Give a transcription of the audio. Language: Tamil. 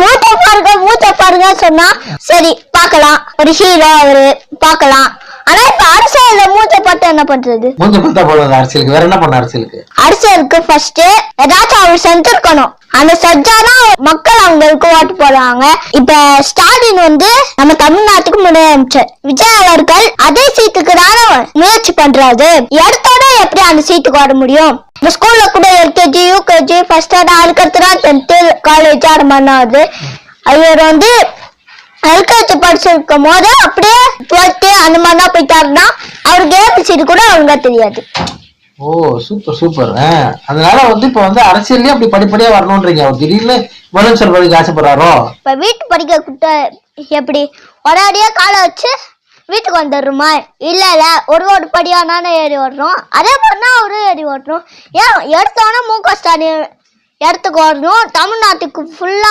மூத்த பாருங்க மூத்த பாருங்க சொன்னா சரி பார்க்கலாம். ஒரு ஹீரோ அவரு பார்க்கலாம். ஆனா இப்ப அரசியல்ல மூத்த பார்த்து என்ன பண்றது? மூஞ்ச பார்த்தா போடுறது அரசியலுக்கு. வேற என்ன பண்ண அரசியலுக்கு? அரசியலுக்கு ஃபர்ஸ்ட் ஏதாச்சும் அவர் செஞ்சிருக்கணும் அந்த செஞ்சாதான் மக்கள் அவங்களுக்கு ஓட்டு போடுவாங்க இப்ப ஸ்டாலின் வந்து நம்ம தமிழ்நாட்டுக்கு முதலமைச்சர். விஜய் அவர்கள் அதே சீட்டுக்கு தானே முயற்சி பண்றாரு. இடத்தோட எப்படி அந்த சீட்டுக்கு வர முடியும்? ஸ்கூல்ல கூட எல்கேஜி யூகேஜி ஃபர்ஸ்ட் அதுக்கடுத்து தான் டென்த்து காலேஜ் மாதிரி ஆகுது? அவர் வந்து எல்கேஜி படிச்சிருக்கும் போது அப்படியே டுவெல்த்து அந்த மாதிரிலாம் போயிட்டாருன்னா அவருக்கு ஏபிசிடி கூட ஒழுங்கா தெரியாது. ஓ சூப்பர் சூப்பர் அதனால வந்து இப்ப வந்து அரசியல்லயே அப்படி படிப்படியா வரணும்ன்றீங்க. அவர் திடீர்னு முதலமைச்சர் பதவிக்கு ஆசைப்படுறாரோ? இப்ப வீட்டு படிக்க கூட்ட எப்படி? ஒரேடியா காலை வச்சு வீட்டுக்கு வந்துடுறோமா இல்லை இல்லை ஒரு ஒரு படியாக தானே ஏறி ஓடுறோம். அதே பண்ணா அவரும் ஏறி ஓடுறோம். ஏன் எடுத்தோன்னே மு க ஸ்டாலின் இடத்துக்கு வரணும். தமிழ்நாட்டுக்கு ஃபுல்லாக